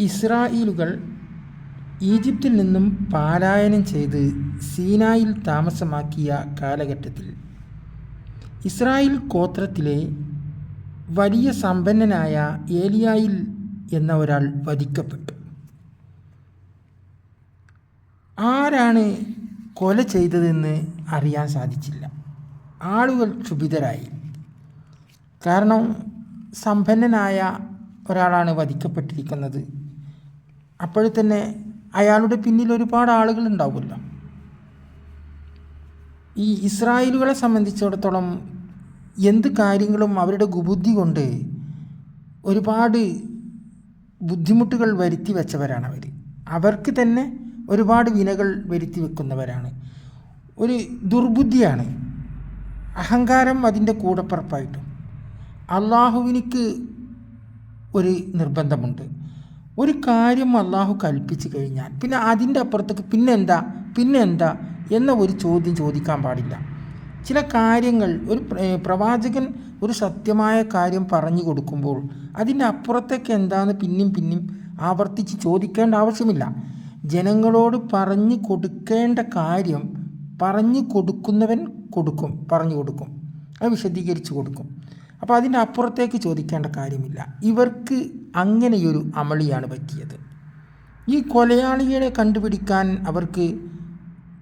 ഇസ്രായേലുകൾ ഈജിപ്തിൽ നിന്നും പാലായനം ചെയ്ത് സീനായിൽ താമസമാക്കിയ കാലഘട്ടത്തിൽ ഇസ്രായേൽ ഗോത്രത്തിലെ വലിയ സമ്പന്നനായ ഏലിയായിൽ എന്ന ഒരാൾ വധിക്കപ്പെട്ടു. ആരാണ് കൊല ചെയ്തതെന്ന് അറിയാൻ സാധിച്ചില്ല. ആളുകൾ ക്ഷുഭിതരായി. കാരണം സമ്പന്നനായ ഒരാളാണ് വധിക്കപ്പെട്ടിരിക്കുന്നത് അപ്പോൾ തന്നെ അയാളുടെ പിന്നിൽ ഒരുപാട് ആളുകൾ ഉണ്ടാവില്ല ഈ ഇസ്രായേലുകളെ സംബന്ധിച്ചിടത്തോളം എന്ത് കാര്യങ്ങളും അവരുടെ കുബുദ്ധി കൊണ്ട് ഒരുപാട് ബുദ്ധിമുട്ടുകൾ വരുത്തി വെച്ചവരാണ് അവർ. അവർക്ക് തന്നെ ഒരുപാട് വിനകൾ വരുത്തി വെക്കുന്നവരാണ്. ഒരു ദുർബുദ്ധിയാണ്. അഹങ്കാരം അതിന്റെ കൂടപ്പിറപ്പായിട്ടും. അള്ളാഹുവിനിക്ക് ഒരു നിർബന്ധമുണ്ട്. ഒരു കാര്യം അള്ളാഹു കൽപ്പിച്ചു കഴിഞ്ഞാൽ പിന്നെ അതിന്റെ അപ്പുറത്തേക്ക് പിന്നെന്താ പിന്നെന്താ എന്ന ഒരു ചോദ്യം ചോദിക്കാൻ പാടില്ല. ചില കാര്യങ്ങൾ ഒരു പ്രവാചകൻ ഒരു സത്യമായ കാര്യം പറഞ്ഞു കൊടുക്കുമ്പോൾ അതിന്റെ അപ്പുറത്തേക്ക് എന്താന്ന് പിന്നെയും പിന്നെയും ആവർത്തിച്ച് ചോദിക്കേണ്ട ആവശ്യമില്ല. ജനങ്ങളോട് പറഞ്ഞു കൊടുക്കേണ്ട കാര്യം പറഞ്ഞു കൊടുക്കുന്നവൻ കൊടുക്കും പറഞ്ഞു കൊടുക്കും. അത് വിശദീകരിച്ചു കൊടുക്കും. അപ്പോൾ അതിന്റെ അപ്പുറത്തേക്ക് ചോദിക്കേണ്ട കാര്യമില്ല. ഇവർക്ക് അങ്ങനെയൊരു അമളിയാണ് പറ്റിയത്. ഈ കൊലയാളികളെ കണ്ടുപിടിക്കാൻ അവർക്ക്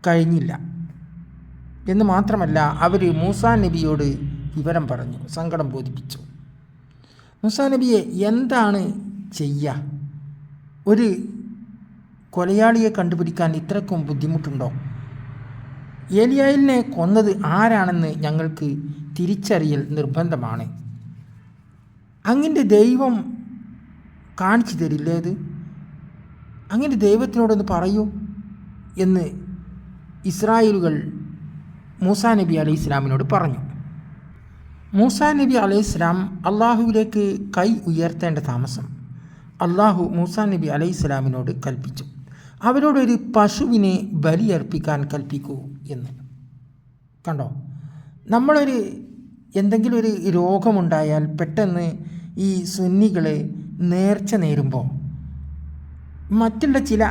കഴിഞ്ഞില്ല. എന്ന് മാത്രമല്ല അവർ മൂസാ നബിയോട് വിവരം പറഞ്ഞു സങ്കടം ബോധിപ്പിച്ചു. മൂസാ നബിയെ എന്താണ് ചെയ്യുക ഒരു കൊലയാളിയെ കണ്ടുപിടിക്കാൻ ഇത്രക്കും ബുദ്ധിമുട്ടുണ്ടോ? ഏലിയായിലിനെ കൊന്നത് ആരാണെന്ന് ഞങ്ങൾക്ക് തിരിച്ചറിയൽ നിർബന്ധമാണ്. അങ്ങനെ ദൈവം കാണിച്ചു തരില്ലേ അത്? അങ്ങനെ ദൈവത്തിനോടൊന്ന് പറയൂ എന്ന് ഇസ്രായേലുകൾ മൂസാ നബി അലൈഹി ഇസ്ലാമിനോട് പറഞ്ഞു. മൂസാ നബി അലൈഹി ഇസ്ലാം അള്ളാഹുവിലേക്ക് കൈ ഉയർത്തേണ്ട താമസം അള്ളാഹു മൂസാ നബി അലൈഹി ഇസ്ലാമിനോട് കൽപ്പിച്ചു. അവരോടൊരു പശുവിനെ ബലിയർപ്പിക്കാൻ കൽപ്പിക്കൂ എന്ന്. കണ്ടോ? നമ്മളൊരു എന്തെങ്കിലും ഒരു രോഗമുണ്ടായാൽ പെട്ടെന്ന് ഈ സുന്നികളെ നേർച്ച നേരുമ്പോൾ മറ്റുള്ള ചില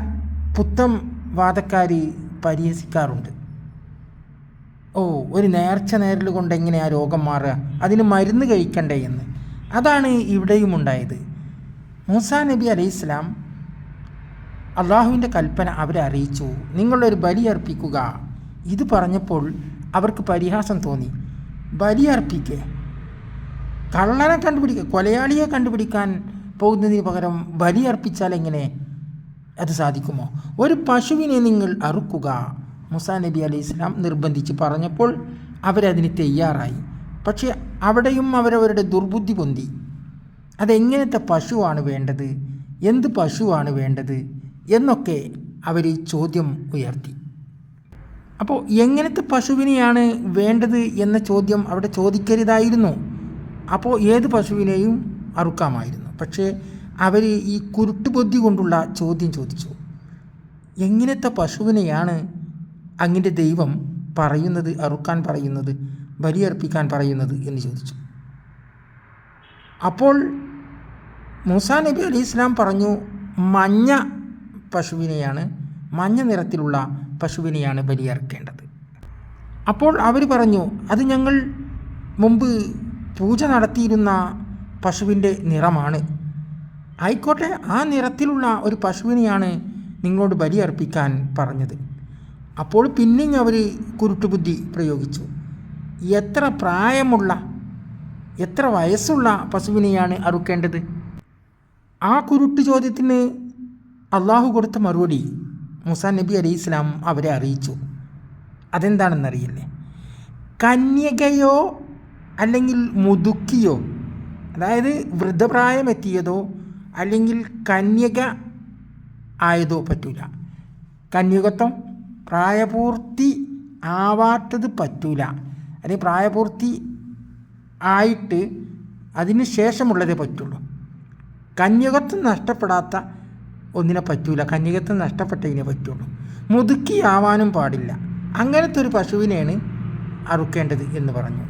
പുത്തം വാദക്കാർ പരിഹസിക്കാറുണ്ട്. ഓ ഒരു നേർച്ച നേരൽ കൊണ്ട് എങ്ങനെയാ രോഗം മാറുക? അതിന് മരുന്ന് കഴിക്കണ്ടേ എന്ന്. അതാണ് ഇവിടെയും ഉണ്ടായത്. മൂസാ നബി അലൈഹി ഇസ്ലാം അള്ളാഹുവിന്റെ കൽപ്പന അവരെ അറിയിച്ചു. നിങ്ങളൊരു ബലി അർപ്പിക്കുക. ഇത് പറഞ്ഞപ്പോൾ അവർക്ക് പരിഹാസം തോന്നി. ബലി അർപ്പിക്കേ കള്ളനെ കണ്ടുപിടിക്കുക കൊലയാളിയെ കണ്ടുപിടിക്കാൻ പോകുന്നതിന് പകരം ബലി അർപ്പിച്ചാൽ എങ്ങനെ അത് സാധിക്കുമോ? ഒരു പശുവിനെ നിങ്ങൾ അറുക്കുക. മുസാ നബി അലി ഇസ്ലാം നിർബന്ധിച്ച് പറഞ്ഞപ്പോൾ അവരതിന് തയ്യാറായി. പക്ഷേ അവിടെയും അവരവരുടെ ദുർബുദ്ധി പൊന്തി. അതെങ്ങനത്തെ പശുവാണ് വേണ്ടത്? എന്ത് പശുവാണ് വേണ്ടത്? എന്നൊക്കെ അവർ ചോദ്യം ഉയർത്തി. അപ്പോൾ എങ്ങനത്തെ പശുവിനെയാണ് വേണ്ടത് എന്ന ചോദ്യം അവിടെ ചോദിക്കരുതായിരുന്നു. അപ്പോൾ ഏത് പശുവിനെയും അറുക്കാമായിരുന്നു. പക്ഷേ അവർ ഈ കുരുട്ടുബുദ്ധി കൊണ്ടുള്ള ചോദ്യം ചോദിച്ചു. എങ്ങനത്തെ പശുവിനെയാണ് അങ്ങിന്റെ ദൈവം പറയുന്നത് അറുക്കാൻ പറയുന്നത് ബലിയർപ്പിക്കാൻ പറയുന്നത് എന്ന് ചോദിച്ചു. അപ്പോൾ മൂസാ നബി അലി ഇസ്ലാം പറഞ്ഞു മഞ്ഞ പശുവിനെയാണ് മഞ്ഞ നിറത്തിലുള്ള പശുവിനെയാണ് ബലിയർക്കേണ്ടത്. അപ്പോൾ അവർ പറഞ്ഞു അത് ഞങ്ങൾ മുമ്പ് പൂജ നടത്തിയിരുന്ന പശുവിന്റെ നിറമാണ്. ആയിക്കോട്ടെ ആ നിറത്തിലുള്ള ഒരു പശുവിനെയാണ് നിങ്ങളോട് ബലിയർപ്പിക്കാൻ പറഞ്ഞത്. അപ്പോൾ പിന്നെയും അവർ കുരുട്ടുബുദ്ധി പ്രയോഗിച്ചു. എത്ര പ്രായമുള്ള എത്ര വയസ്സുള്ള പശുവിനെയാണ് അറുക്കേണ്ടത്? ആ കുരുട്ട് ചോദ്യത്തിന് അള്ളാഹു കൊടുത്ത മറുപടി മുസാ നബി അലി ഇസ്ലാം അവരെ അറിയിച്ചു. അതെന്താണെന്നറിയില്ലേ? കന്യകയോ അല്ലെങ്കിൽ മുതുക്കിയോ അതായത് വൃദ്ധപ്രായമെത്തിയതോ അല്ലെങ്കിൽ കന്യക ആയതോ പറ്റൂല. കന്യകത്വം പ്രായപൂർത്തി ആവാത്തത് പറ്റൂല. അല്ലെങ്കിൽ പ്രായപൂർത്തി ആയിട്ട് അതിന് ശേഷമുള്ളതേ പറ്റുള്ളൂ. കന്യകത്വം നഷ്ടപ്പെടാത്ത ഒന്നിനെ പറ്റൂല. കന്യകത്വം നഷ്ടപ്പെട്ടതിനെ പറ്റുള്ളൂ. മുതുക്കിയാവാനും പാടില്ല. അങ്ങനത്തെ ഒരു പശുവിനെയാണ് അറുക്കേണ്ടത് എന്ന് പറഞ്ഞു.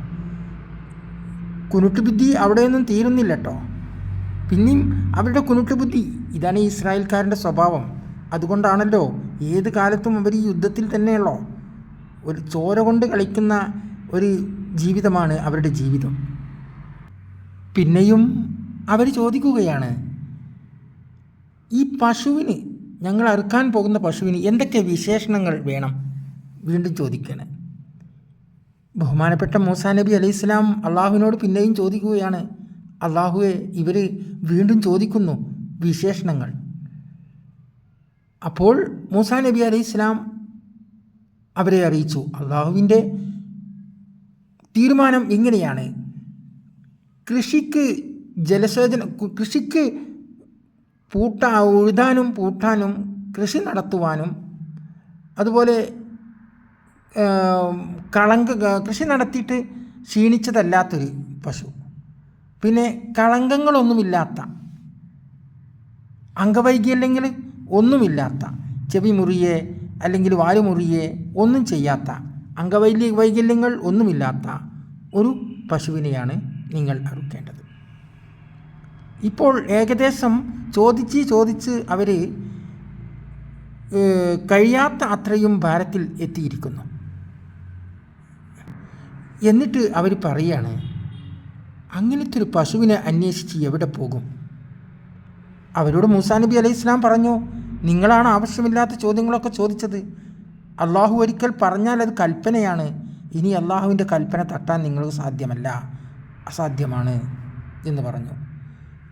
കുനുട്ടുബുദ്ധി അവിടെയൊന്നും തീരുന്നില്ല കേട്ടോ പിന്നെയും അവരുടെ കുനുട്ടുബുദ്ധി ഇതാണ് ഇസ്രായേൽക്കാരന്റെ സ്വഭാവം. അതുകൊണ്ടാണല്ലോ ഏത് കാലത്തും അവർ ഈ യുദ്ധത്തിൽ തന്നെയുള്ളോ? ഒരു ചോര കൊണ്ട് കളിക്കുന്ന ഒരു ജീവിതമാണ് അവരുടെ ജീവിതം. പിന്നെയും അവർ ചോദിക്കുകയാണ് ഈ പശുവിന് ഞങ്ങൾ അറുക്കാൻ പോകുന്ന പശുവിന് എന്തൊക്കെ വിശേഷണങ്ങൾ വേണം? വീണ്ടും ചോദിക്കണം. ബഹുമാനപ്പെട്ട മൂസാ നബി അലൈഹി സ്വലാം അള്ളാഹുവിനോട് പിന്നെയും ചോദിക്കുകയാണ്. അള്ളാഹുവെ ഇവർ വീണ്ടും ചോദിക്കുന്നു വിശേഷണങ്ങൾ. അപ്പോൾ മൂസാ നബി അലൈഹി സ്വലാം അവരെ അറിയിച്ചു. അള്ളാഹുവിന്റെ തീരുമാനം എങ്ങനെയാണ്? കൃഷിക്ക് ജലസേചന കൃഷിക്ക് പൂട്ടാ ഉഴുതാനും പൂട്ടാനും കൃഷി നടത്തുവാനും അതുപോലെ കളങ്ക കൃഷി നടത്തിയിട്ട് ക്ഷീണിച്ചതല്ലാത്തൊരു പശു. പിന്നെ കളങ്കങ്ങളൊന്നുമില്ലാത്ത അംഗവൈകല്യങ്ങൾ ഒന്നുമില്ലാത്ത ചെവി മുറിയെ അല്ലെങ്കിൽ വാലുമുറിയെ ഒന്നും ചെയ്യാത്ത അംഗവൈല്യ വൈകല്യങ്ങൾ ഒന്നുമില്ലാത്ത ഒരു പശുവിനെയാണ് നിങ്ങൾ അറുക്കേണ്ടത്. ഇപ്പോൾ ഏകദേശം ചോദിച്ച് ചോദിച്ച് അവർ കഴിയാത്ത അത്രയും ഭാരത്തിൽ എത്തിയിരിക്കുന്നു. എന്നിട്ട് അവർ പറയാണ് അങ്ങനത്തെ ഒരു പശുവിനെ അന്വേഷിച്ച് എവിടെ പോകും? അവരോട് മൂസാ നബി അലൈഹി ഇസ്ലാം പറഞ്ഞു നിങ്ങളാണ് ആവശ്യമില്ലാത്ത ചോദ്യങ്ങളൊക്കെ ചോദിച്ചത്. അള്ളാഹു ഒരിക്കൽ പറഞ്ഞാൽ അത് കൽപ്പനയാണ്. ഇനി അള്ളാഹുവിന്റെ കൽപ്പന തട്ടാൻ നിങ്ങൾക്ക് സാധ്യമല്ല. അസാധ്യമാണ്. എന്ന് പറഞ്ഞു.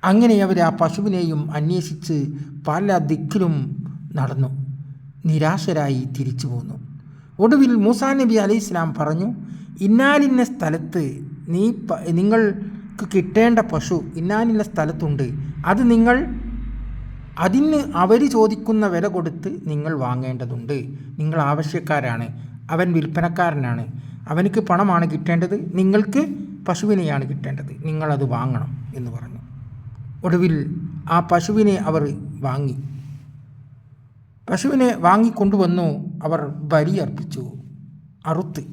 അങ്ങനെ അവർ ആ പശുവിനെയും അന്വേഷിച്ച് പല ദിക്കിലും നടന്നു. നിരാശരായി തിരിച്ചു പോന്നു. ഒടുവിൽ മൂസാ നബി അലൈഹി ഇസ്ലാം പറഞ്ഞു ഇന്നാലിന്ന സ്ഥലത്ത് നീ നിങ്ങൾക്ക് കിട്ടേണ്ട പശു ഇന്നാലിന്ന സ്ഥലത്തുണ്ട്. അത് നിങ്ങൾ അതിന് അവർ ചോദിക്കുന്ന വില കൊടുത്ത് നിങ്ങൾ വാങ്ങേണ്ടതുണ്ട്. നിങ്ങൾ ആവശ്യക്കാരാണ്. അവൻ വിൽപ്പനക്കാരനാണ്. അവനക്ക് പണമാണ് കിട്ടേണ്ടത്. നിങ്ങൾക്ക് പശുവിനെയാണ് കിട്ടേണ്ടത്. നിങ്ങളത് വാങ്ങണം എന്ന് പറഞ്ഞു. ഒടുവിൽ ആ പശുവിനെ അവർ വാങ്ങി. പശുവിനെ വാങ്ങിക്കൊണ്ടുവന്നു അവർ ബലി അർപ്പിച്ചു. അറുത്ത്.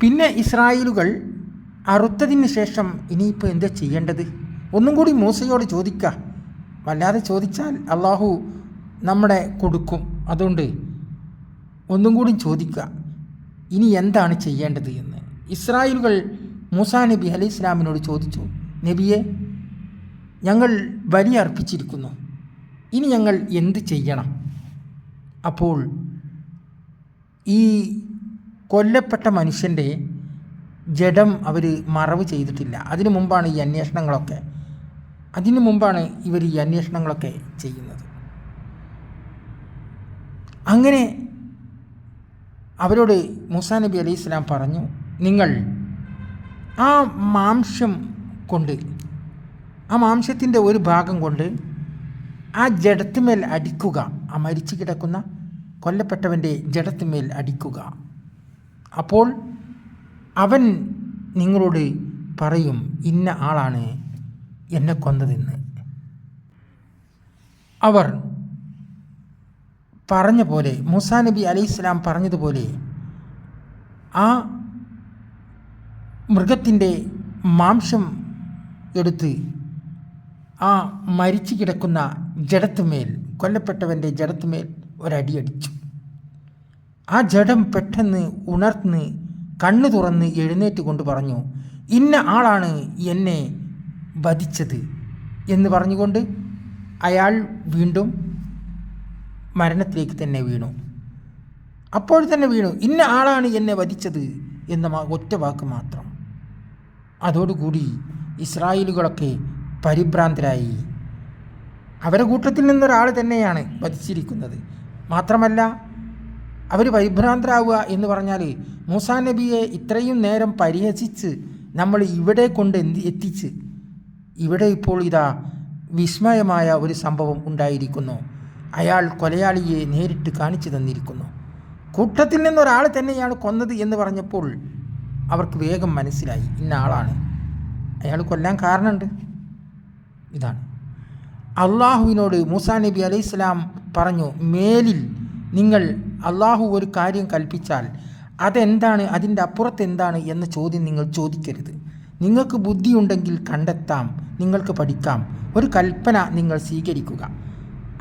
പിന്നെ ഇസ്രായേലുകൾ അറുത്തതിന് ശേഷം ഇനിയിപ്പോൾ എന്താ ചെയ്യേണ്ടത്? ഒന്നും കൂടി മൂസയോട് ചോദിക്കുക വല്ലാതെ ചോദിച്ചാൽ അള്ളാഹു നമ്മുടെ കൊടുക്കും. അതുകൊണ്ട് ഒന്നും കൂടി ചോദിക്കുക ഇനി എന്താണ് ചെയ്യേണ്ടത് എന്ന്. ഇസ്രായേലുകൾ മൂസാ നബി അലി ഇസ്ലാമിനോട് ചോദിച്ചു. നബിയെ ഞങ്ങൾ ബലി അർപ്പിച്ചിരിക്കുന്നു. ഇനി ഞങ്ങൾ എന്ത് ചെയ്യണം? അപ്പോൾ ഈ കൊല്ലപ്പെട്ട മനുഷ്യന്റെ ജഡം അവർ മറവ് ചെയ്തിട്ടില്ല. അതിനു മുമ്പാണ് ഈ അന്വേഷണങ്ങളൊക്കെ. അതിനു മുമ്പാണ് ഇവർ ഈ അന്വേഷണങ്ങളൊക്കെ ചെയ്യുന്നത്. അങ്ങനെ അവരോട് മൂസാ നബി അലൈഹി സ്വലാം പറഞ്ഞു നിങ്ങൾ ആ മാംസം കൊണ്ട് ആ മാംസത്തിന്റെ ഒരു ഭാഗം കൊണ്ട് ആ ജഡത്തുമേൽ അടിക്കുക ആ മരിച്ചു കിടക്കുന്ന കൊല്ലപ്പെട്ടവന്റെ ജഡത്തുമേൽ അടിക്കുക. അപ്പോൾ അവൻ നിങ്ങളോട് പറയും ഇന്ന ആളാണ് എന്നെ കൊന്നതെന്ന്. അവർ പറഞ്ഞ പോലെ മൂസാ നബി അലൈഹി സ്വലാം പറഞ്ഞതുപോലെ ആ മൃഗത്തിന്റെ മാംസം എടുത്ത് ആ മരിച്ചു കിടക്കുന്ന ജഡത്തുമേൽ കൊല്ലപ്പെട്ടവന്റെ ജഡത്തുമേൽ ഒരടിയടിച്ചു. ആ ജഡം പെട്ടെന്ന് ഉണർന്ന് കണ്ണു തുറന്ന് എഴുന്നേറ്റ് കൊണ്ട് പറഞ്ഞു ഇന്ന ആളാണ് എന്നെ വധിച്ചത് എന്ന് പറഞ്ഞുകൊണ്ട് അയാൾ വീണ്ടും മരണത്തിലേക്ക് തന്നെ വീണു. അപ്പോൾ തന്നെ വീണു. ഇന്ന ആളാണ് എന്നെ വധിച്ചത് എന്ന ഒറ്റ വാക്ക് മാത്രം. അതോടുകൂടി ഇസ്രായേലുകളൊക്കെ പരിഭ്രാന്തരായി. അവരുടെ കൂട്ടത്തിൽ നിന്നൊരാൾ തന്നെയാണ് വധിച്ചിരിക്കുന്നത്. മാത്രമല്ല അവർ പരിഭ്രാന്തരാവുക എന്ന് പറഞ്ഞാൽ മൂസാ നബിയെ ഇത്രയും നേരം പരിഹസിച്ച് നമ്മൾ ഇവിടെ കൊണ്ട് എന്ത് എത്തിച്ച്? ഇവിടെ ഇപ്പോൾ ഇതാ വിസ്മയമായ ഒരു സംഭവം ഉണ്ടായിരിക്കുന്നു. അയാൾ കൊലയാളിയെ നേരിട്ട് കാണിച്ചു തന്നിരിക്കുന്നു. കൂട്ടത്തിൽ നിന്നൊരാൾ തന്നെയാണ് കൊന്നത് എന്ന് പറഞ്ഞപ്പോൾ അവർക്ക് വേഗം മനസ്സിലായി. ഇന്ന ആളാണ്. അയാൾ കൊല്ലാൻ കാരണമുണ്ട്. ഇതാണ്. അള്ളാഹുവിനോട് മൂസാ നബി അലൈഹി പറഞ്ഞു മേലിൽ നിങ്ങൾ അള്ളാഹു ഒരു കാര്യം കൽപ്പിച്ചാൽ അതെന്താണ് അതിന്റെ അപ്പുറത്ത് എന്താണ് എന്ന ചോദ്യം നിങ്ങൾ ചോദിക്കരുത്. നിങ്ങൾക്ക് ബുദ്ധിയുണ്ടെങ്കിൽ കണ്ടെത്താം നിങ്ങൾക്ക് പഠിക്കാം ഒരു കൽപ്പന നിങ്ങൾ സ്വീകരിക്കുക.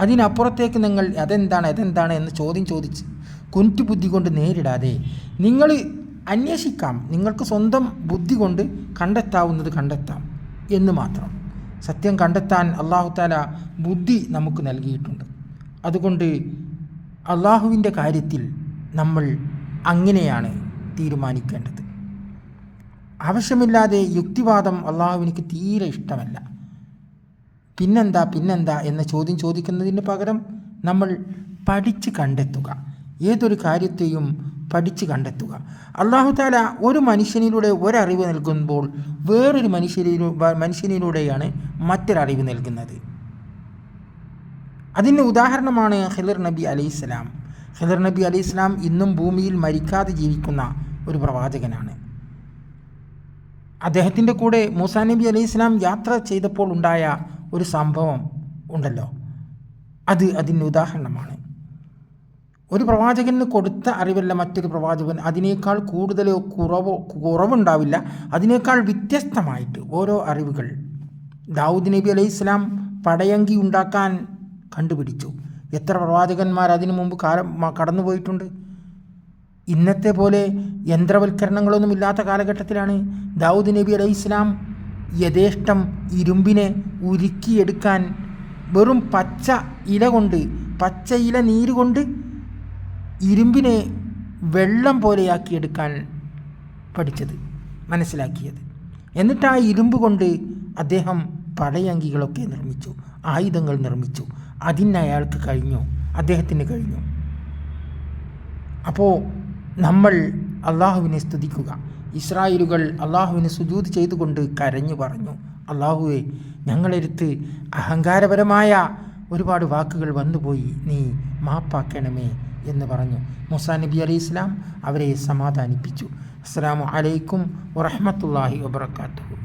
അതിനപ്പുറത്തേക്ക് നിങ്ങൾ അതെന്താണ് അതെന്താണ് എന്ന് ചോദ്യം ചോദിച്ച് കുഞ്ഞു ബുദ്ധി കൊണ്ട് നേരിടാതെ നിങ്ങൾ അന്വേഷിക്കാം. നിങ്ങൾക്ക് സ്വന്തം ബുദ്ധി കൊണ്ട് കണ്ടെത്താവുന്നത് കണ്ടെത്താം എന്ന് മാത്രം. സത്യം കണ്ടെത്താൻ അള്ളാഹു താല ബുദ്ധി നമുക്ക് നൽകിയിട്ടുണ്ട്. അതുകൊണ്ട് അള്ളാഹുവിന്റെ കാര്യത്തിൽ നമ്മൾ അങ്ങനെയാണ് തീരുമാനിക്കേണ്ടത്. ആവശ്യമില്ലാതെ യുക്തിവാദം അള്ളാഹുവിനിക്ക് തീരെ ഇഷ്ടമല്ല. പിന്നെന്താ പിന്നെന്താ എന്ന ചോദ്യം ചോദിക്കുന്നതിന് പകരം നമ്മൾ പഠിച്ച് കണ്ടെത്തുക. ഏതൊരു കാര്യത്തെയും പഠിച്ച് കണ്ടെത്തുക. അള്ളാഹു താല ഒരു മനുഷ്യനിലൂടെ ഒരറിവ് നൽകുമ്പോൾ വേറൊരു മനുഷ്യരിലൂ മനുഷ്യനിലൂടെയാണ് മറ്റൊരറിവ് നൽകുന്നത്. അതിന് ഉദാഹരണമാണ് ഹിദർ നബി അലൈഹിസ്സലാം ഹിദർ നബി അലൈഹിസ്സലാം ഇന്നും ഭൂമിയിൽ മരിക്കാതെ ജീവിക്കുന്ന ഒരു പ്രവാചകനാണ്. അദ്ദേഹത്തിന്റെ കൂടെ മൂസാ നബി അലൈഹി യാത്ര ചെയ്തപ്പോൾ ഉണ്ടായ ഒരു സംഭവം ഉണ്ടല്ലോ. അത് അതിന് ഉദാഹരണമാണ്. ഒരു പ്രവാചകന് കൊടുത്ത അറിവല്ല മറ്റൊരു പ്രവാചകൻ. അതിനേക്കാൾ കൂടുതലോ കുറവോ കുറവുണ്ടാവില്ല. അതിനേക്കാൾ വ്യത്യസ്തമായിട്ട് ഓരോ അറിവുകൾ ദാവൂദ് നബി അലൈഹി ഇസ്ലാം പടയങ്കി ഉണ്ടാക്കാൻ കണ്ടുപിടിച്ചു. എത്ര പ്രവാചകന്മാർ അതിനു മുമ്പ് കാലം കടന്നുപോയിട്ടുണ്ട് ഇന്നത്തെ പോലെ യന്ത്രവൽക്കരണങ്ങളൊന്നും ഇല്ലാത്ത കാലഘട്ടത്തിലാണ് ദാവൂദ് നബി അലൈഹി ഇസ്ലാം യഥേഷ്ടം ഇരുമ്പിനെ ഉരുക്കിയെടുക്കാൻ വെറും പച്ച ഇല കൊണ്ട് പച്ച ഇല നീര് കൊണ്ട് ഇരുമ്പിനെ വെള്ളം പോലെയാക്കി എടുക്കാൻ പഠിച്ചത് മനസ്സിലാക്കിയത്. എന്നിട്ട് ആ ഇരുമ്പ് കൊണ്ട് അദ്ദേഹം പടയങ്കികളൊക്കെ നിർമ്മിച്ചു ആയുധങ്ങൾ നിർമ്മിച്ചു. അതിന് അയാൾക്ക് കഴിഞ്ഞു അദ്ദേഹത്തിന് കഴിഞ്ഞു. അപ്പോൾ നമ്മൾ അള്ളാഹുവിനെ സ്തുതിക്കുക. ഇസ്രായേലുകൾ അള്ളാഹുവിനെ സുജൂത് ചെയ്തുകൊണ്ട് കരഞ്ഞു പറഞ്ഞു അള്ളാഹുവെ ഞങ്ങളെടുത്ത് അഹങ്കാരപരമായ ഒരുപാട് വാക്കുകൾ വന്നുപോയി നീ മാപ്പാക്കണമേ എന്ന് പറഞ്ഞു. മുസാ നബി അലി ഇസ്ലാം അവരെ സമാധാനിപ്പിച്ചു. അസ്സാം അലൈക്കും വറഹമത്തല്ലാഹി വബർക്കാത്തു